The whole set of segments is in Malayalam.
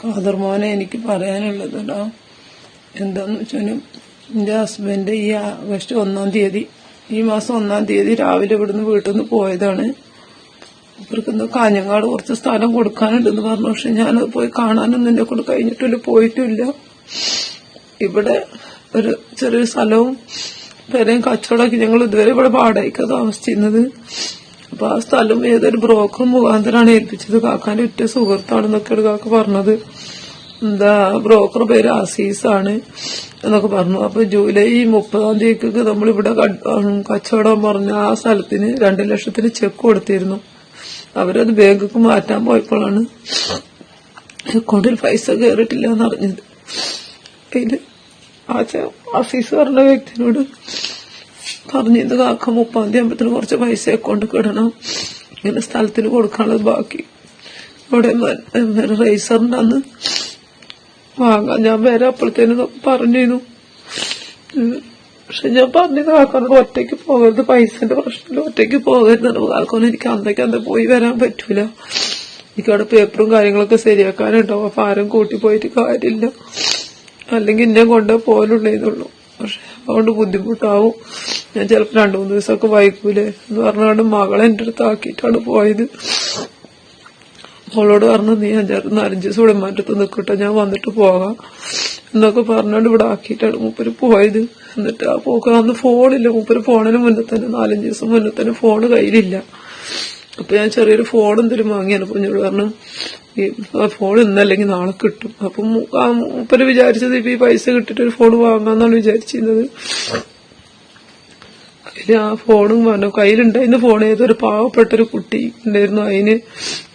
ഖാദർ മോനെ എനിക്ക് കേട്ടോ എന്താന്ന് വെച്ചാൽ എന്റെ ഹസ്ബൻഡ് ഈ ആഗസ്റ്റ് ഒന്നാം തീയതി ഈ മാസം ഒന്നാം തീയതി രാവിലെ ഇവിടുന്ന് വീട്ടിൽ നിന്ന് പോയതാണ്. ഇവർക്ക് എന്തോ കാഞ്ഞങ്ങാട് കുറച്ച് സ്ഥലം കൊടുക്കാനുണ്ടെന്ന് പറഞ്ഞു. പക്ഷെ ഞാനത് പോയി കാണാനൊന്നും എന്നെ കൊണ്ട് കഴിഞ്ഞിട്ടില്ല പോയിട്ടില്ല. ഇവിടെ ഒരു ചെറിയൊരു സ്ഥലവും പേരെയും കച്ചവടമാക്കി ഞങ്ങൾ ഇതുവരെ ഇവിടെ വാടകയ്ക്ക് താമസിച്ചിരുന്നത്. അപ്പൊ ആ സ്ഥലം ഏതൊരു ബ്രോക്കർ മുഖാന്തരാണ് ഏൽപ്പിച്ചത്. കാക്കാന്റെ ഉറ്റ സുഹൃത്താണെന്നൊക്കെയാണ് കാക്ക പറഞ്ഞത്. എന്താ ബ്രോക്കർ പേര് അസീസാണ് എന്നൊക്കെ പറഞ്ഞു. അപ്പൊ ജൂലൈ മുപ്പതാം തീയതിക്ക് നമ്മളിവിടെ കച്ചവടം പറഞ്ഞ ആ സ്ഥലത്തിന് രണ്ടു ലക്ഷത്തിന് ചെക്ക് കൊടുത്തിരുന്നു. അവരത് ബാങ്കിക്ക് മാറ്റാൻ പോയപ്പോഴാണ് അക്കൗണ്ടിൽ പൈസ കയറിയിട്ടില്ല എന്നറിഞ്ഞത്. അതിൽ ആ അസീസ് പറഞ്ഞ വ്യക്തിനോട് പറഞ്ഞത് കാക്ക മുപ്പാം തീയതി ആകുമ്പത്തിന് കുറച്ച് പൈസ കൊണ്ട് കിടണം. ഇങ്ങനെ സ്ഥലത്തിന് കൊടുക്കാനുള്ളത് ബാക്കി. ഇവിടെ റേസറിന്റെ അന്ന് വാങ്ങാൻ ഞാൻ വരാം അപ്പോഴത്തേനും പറഞ്ഞിരുന്നു. പക്ഷെ ഞാൻ പറഞ്ഞത് കാക്കാനോട് ഒറ്റയ്ക്ക് പോകരുത് പൈസന്റെ പ്രശ്നമില്ല ഒറ്റയ്ക്ക് പോകരുത് കാൽക്കൊന്നും എനിക്ക് അന്നേക്ക് അന്ന് പോയി വരാൻ പറ്റൂല. എനിക്ക് അവിടെ പേപ്പറും കാര്യങ്ങളൊക്കെ ശരിയാക്കാനുണ്ടാവും അപ്പൊ ആരും കൂട്ടി പോയിട്ട് കാര്യമില്ല. അല്ലെങ്കിൽ എന്നെ കൊണ്ടേ പോലുള്ളേന്നുള്ളൂ പക്ഷെ അതുകൊണ്ട് ബുദ്ധിമുട്ടാവും. ഞാൻ ചിലപ്പോ രണ്ടു മൂന്ന് ദിവസമൊക്കെ വായിക്കൂലേ എന്ന് പറഞ്ഞുകൊണ്ട് മകളെ എന്റെ അടുത്ത് ആക്കിയിട്ടാണ് പോയത്. മോളോട് പറഞ്ഞു നീ അഞ്ചാറ് നാലഞ്ച് ദിവസം ഇവിടെ മാറ്റത്ത് നിൽക്കട്ടെ ഞാൻ വന്നിട്ട് പോകാം. എന്നൊക്കെ പറഞ്ഞോണ്ട് ഇവിടെ ആക്കിയിട്ടാണ് മൂപ്പര് പോയത്. എന്നിട്ട് ആ പോക്ക് അന്ന് ഫോണില്ല. മൂപ്പര് ഫോണിന് മുന്നേ തന്നെ നാലഞ്ച് ദിവസം മുന്നേ തന്നെ ഫോണ് കയ്യിലില്ല. അപ്പൊ ഞാൻ ചെറിയൊരു ഫോൺ എന്തെങ്കിലും വാങ്ങിയാണ്. അപ്പൊ ഞാൻ പറഞ്ഞു ഈ ഫോൺ ഇന്നല്ലെങ്കിൽ നാളെ കിട്ടും. അപ്പൊ മൂപ്പര് വിചാരിച്ചത് ഇപ്പൊ ഈ പൈസ കിട്ടിട്ട് ഒരു ഫോൺ വാങ്ങാന്നാണ് വിചാരിച്ചിരുന്നത്. അതിൽ ആ ഫോണും പറഞ്ഞു കയ്യിലുണ്ടായിരുന്ന ഫോൺ ഏതൊരു പാവപ്പെട്ട ഒരു കുട്ടി ഉണ്ടായിരുന്നു. അതിന്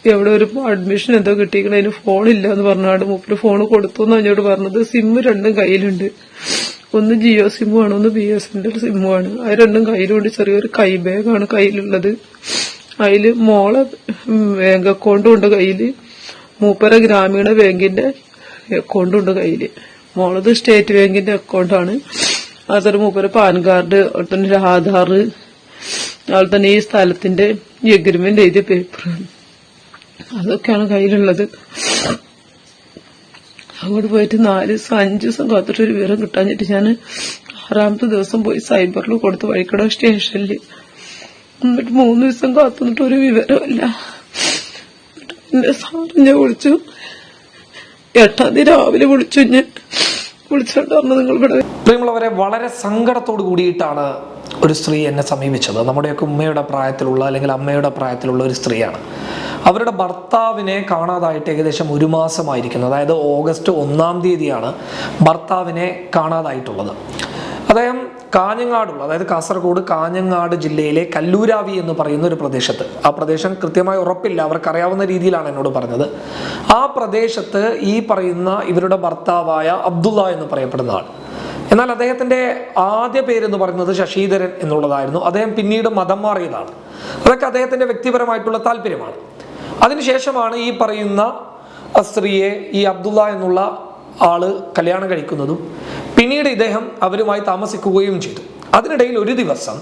എവിടെ ഒരു അഡ്മിഷൻ എന്തോ കിട്ടിയിരിക്കണം അതിന് ഫോണില്ല എന്ന് പറഞ്ഞാണ്ട് മൂപ്പര് ഫോൺ കൊടുത്തു എന്ന് എന്നോട് പറഞ്ഞത് സിമ്മ് രണ്ടും കയ്യിലുണ്ട്. ഒന്ന് ജിയോ സിമ്മുമാണ് ഒന്ന് ബി എസ് എന്റെ സിമ്മുമാണ് അത് രണ്ടും കയ്യിലുണ്ട്. ചെറിയൊരു കൈ ബാഗാണ് കയ്യിലുള്ളത്. അതിൽ മോളെ ബാങ്ക് അക്കൗണ്ടും ഉണ്ട് കയ്യിൽ. മൂപ്പര ഗ്രാമീണ ബാങ്കിന്റെ അക്കൗണ്ടും ഉണ്ട് കയ്യിൽ. മോളത് സ്റ്റേറ്റ് ബാങ്കിന്റെ അക്കൗണ്ടാണ് അതൊരു മൂപ്പര് പാൻ കാർഡ് അതുപോലെ ഒരു ആധാർ അതുപോലെ തന്നെ ഈ സ്ഥലത്തിന്റെ എഗ്രിമെന്റ് എഴുതിയ പേപ്പർ അതൊക്കെയാണ് കയ്യിലുള്ളത്. അങ്ങോട്ട് പോയിട്ട് നാല് ദിവസം അഞ്ച് ദിവസം കാത്തിട്ട് ഒരു വിവരം കിട്ടാഞ്ഞിട്ട് ഞാൻ ആറാമത്തെ ദിവസം പോയി സൈബറിൽ കൊടുത്ത് വഴിക്കട സ്റ്റേഷനിൽ. എന്നിട്ട് മൂന്ന് ദിവസം കാത്തുനിട്ട് ഒരു വിവരമില്ല എന്റെ സാറിനെ വിളിച്ചു. എട്ടാം തീയതി രാവിലെ വിളിച്ചു. ഞാൻ വിളിച്ചോണ്ട് പറഞ്ഞു നിങ്ങൾ ഇവിടെ. പ്രിയമുള്ളവരെ വളരെ സങ്കടത്തോട് കൂടിയിട്ടാണ് ഒരു സ്ത്രീ എന്നെ സമീപിച്ചത്. നമ്മുടെയൊക്കെ ഉമ്മയുടെ പ്രായത്തിലുള്ള അല്ലെങ്കിൽ അമ്മയുടെ പ്രായത്തിലുള്ള ഒരു സ്ത്രീയാണ്. അവരുടെ ഭർത്താവിനെ കാണാതായിട്ട് ഏകദേശം ഒരു മാസമായിരിക്കുന്നു. അതായത് ഓഗസ്റ്റ് ഒന്നാം തീയതിയാണ് ഭർത്താവിനെ കാണാതായിട്ടുള്ളത്. അദ്ദേഹം കാഞ്ഞങ്ങാടുള്ള അതായത് കാസർഗോഡ് കാഞ്ഞങ്ങാട് ജില്ലയിലെ കല്ലൂരാവി എന്ന് പറയുന്ന ഒരു പ്രദേശത്ത് ആ പ്രദേശം കൃത്യമായി ഉറപ്പില്ല അവർക്കറിയാവുന്ന രീതിയിലാണ് എന്നോട് പറഞ്ഞത്. ആ പ്രദേശത്ത് ഈ പറയുന്ന ഇവരുടെ ഭർത്താവായ അബ്ദുള്ള എന്ന് പറയപ്പെടുന്ന ആൾ. എന്നാൽ അദ്ദേഹത്തിന്റെ ആദ്യ പേരെന്ന് പറയുന്നത് ശശീധരൻ എന്നുള്ളതായിരുന്നു. അദ്ദേഹം പിന്നീട് മതം മാറിയതാണ്. അതൊക്കെ അദ്ദേഹത്തിന്റെ വ്യക്തിപരമായിട്ടുള്ള താല്പര്യമാണ്. അതിനുശേഷമാണ് ഈ പറയുന്ന സ്ത്രീയെ ഈ അബ്ദുള്ള എന്നുള്ള ആൾ കല്യാണം കഴിക്കുന്നതും പിന്നീട് ഇദ്ദേഹം അവരുമായി താമസിക്കുകയും ചെയ്തു. അതിനിടയിൽ ഒരു ദിവസം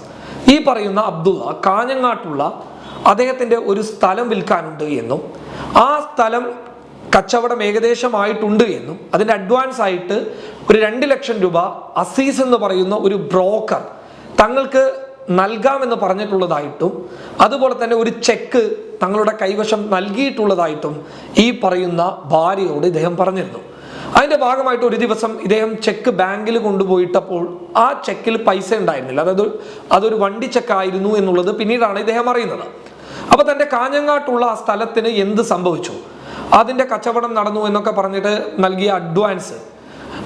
ഈ പറയുന്ന അബ്ദുള്ള കാഞ്ഞങ്ങാട്ടുള്ള അദ്ദേഹത്തിന്റെ ഒരു സ്ഥലം വിൽക്കാനുണ്ട് എന്നും ആ സ്ഥലം കച്ചവടം ഏകദേശമായിട്ടുണ്ട് എന്നും അതിന്റെ അഡ്വാൻസ് ആയിട്ട് ഒരു രണ്ട് ലക്ഷം രൂപ അസീസ് എന്ന് പറയുന്ന ഒരു ബ്രോക്കർ തങ്ങൾക്ക് നൽകാമെന്ന് പറഞ്ഞിട്ടുള്ളതായിട്ടും അതുപോലെ തന്നെ ഒരു ചെക്ക് തങ്ങളുടെ കൈവശം നൽകിയിട്ടുള്ളതായിട്ടും ഈ പറയുന്ന ഭാര്യയോട് ഇദ്ദേഹം പറഞ്ഞിരുന്നു. അതിന്റെ ഭാഗമായിട്ട് ഒരു ദിവസം ഇദ്ദേഹം ചെക്ക് ബാങ്കിൽ കൊണ്ടുപോയിട്ടപ്പോൾ ആ ചെക്കിൽ പൈസ ഉണ്ടായിരുന്നില്ല. അതായത് അതൊരു വണ്ടി ചെക്കായിരുന്നു എന്നുള്ളത് പിന്നീടാണ് ഇദ്ദേഹം അറിയുന്നത്. അപ്പോൾ തന്റെ കാഞ്ഞങ്ങാട്ടുള്ള ആ സ്ഥലത്തിന് എന്ത് സംഭവിച്ചു? അതിന്റെ കച്ചവടം നടന്നു എന്നൊക്കെ പറഞ്ഞിട്ട് നൽകിയ അഡ്വാൻസ്.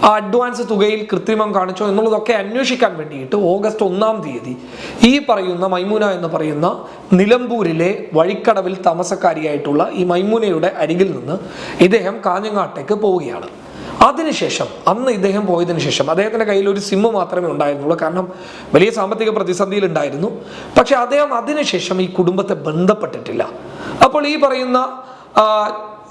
ആ അഡ്വാൻസ് തുകയിൽ കൃത്രിമം കാണിച്ചോ എന്നുള്ളതൊക്കെ അന്വേഷിക്കാൻ വേണ്ടിയിട്ട് ഓഗസ്റ്റ് ഒന്നാം തീയതി ഈ പറയുന്ന മൈമൂന എന്ന് പറയുന്ന നിലമ്പൂരിലെ വഴിക്കടവിൽ താമസക്കാരിയായിട്ടുള്ള ഈ മൈമൂനയുടെ അരികിൽ നിന്ന് ഇദ്ദേഹം കാഞ്ഞങ്ങാട്ടേക്ക് പോവുകയാണ്. അതിനുശേഷം അന്ന് ഇദ്ദേഹം പോയതിനു ശേഷം അദ്ദേഹത്തിന്റെ കയ്യിൽ ഒരു സിമ്മ് മാത്രമേ ഉണ്ടായിരുന്നുള്ളൂ. കാരണം വലിയ സാമ്പത്തിക പ്രതിസന്ധിയിൽ ഉണ്ടായിരുന്നു. പക്ഷെ അദ്ദേഹം അതിനുശേഷം ഈ കുടുംബത്തെ ബന്ധപ്പെട്ടിട്ടില്ല. അപ്പോൾ ഈ പറയുന്ന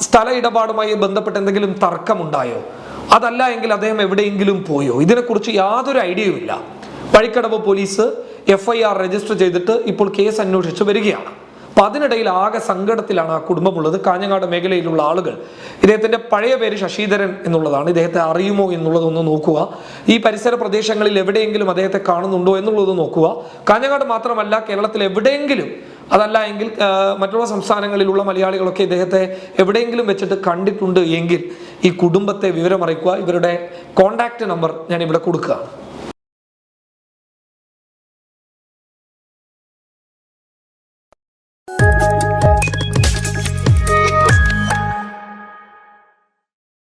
സ്ഥല ഇടപാടുമായി ബന്ധപ്പെട്ട് എന്തെങ്കിലും തർക്കമുണ്ടായോ? അതല്ല എങ്കിൽ അദ്ദേഹം എവിടെയെങ്കിലും പോയോ? ഇതിനെക്കുറിച്ച് യാതൊരു ഐഡിയയുമില്ല Vazhikkadavu police F I R register ചെയ്തിട്ട് ഇപ്പോൾ കേസ് അന്വേഷിച്ച് വരികയാണ്. അപ്പൊ അതിനിടയിൽ ആകെ സങ്കടത്തിലാണ് ആ കുടുംബമുള്ളത്. കാഞ്ഞങ്ങാട് മേഖലയിലുള്ള ആളുകൾ. ഇദ്ദേഹത്തിന്റെ പഴയ പേര് ശശിധരൻ എന്നുള്ളതാണ്. ഇദ്ദേഹത്തെ അറിയുമോ എന്നുള്ളതൊന്ന് നോക്കുക. ഈ പരിസര പ്രദേശങ്ങളിൽ എവിടെയെങ്കിലും അദ്ദേഹത്തെ കാണുന്നുണ്ടോ എന്നുള്ളത് നോക്കുക. കാഞ്ഞങ്ങാട് മാത്രമല്ല കേരളത്തിൽ എവിടെയെങ്കിലും അതല്ല എങ്കിൽ മറ്റുള്ള സംസ്ഥാനങ്ങളിലുള്ള മലയാളികളൊക്കെ ഇദ്ദേഹത്തെ എവിടെയെങ്കിലും വെച്ചിട്ട് കണ്ടിട്ടുണ്ട് എങ്കിൽ ഈ കുടുംബത്തെ വിവരമറിയിക്കുക. ഇവരുടെ കോണ്ടാക്ട് നമ്പർ ഞാൻ ഇവിടെ കൊടുക്കുകയാണ്.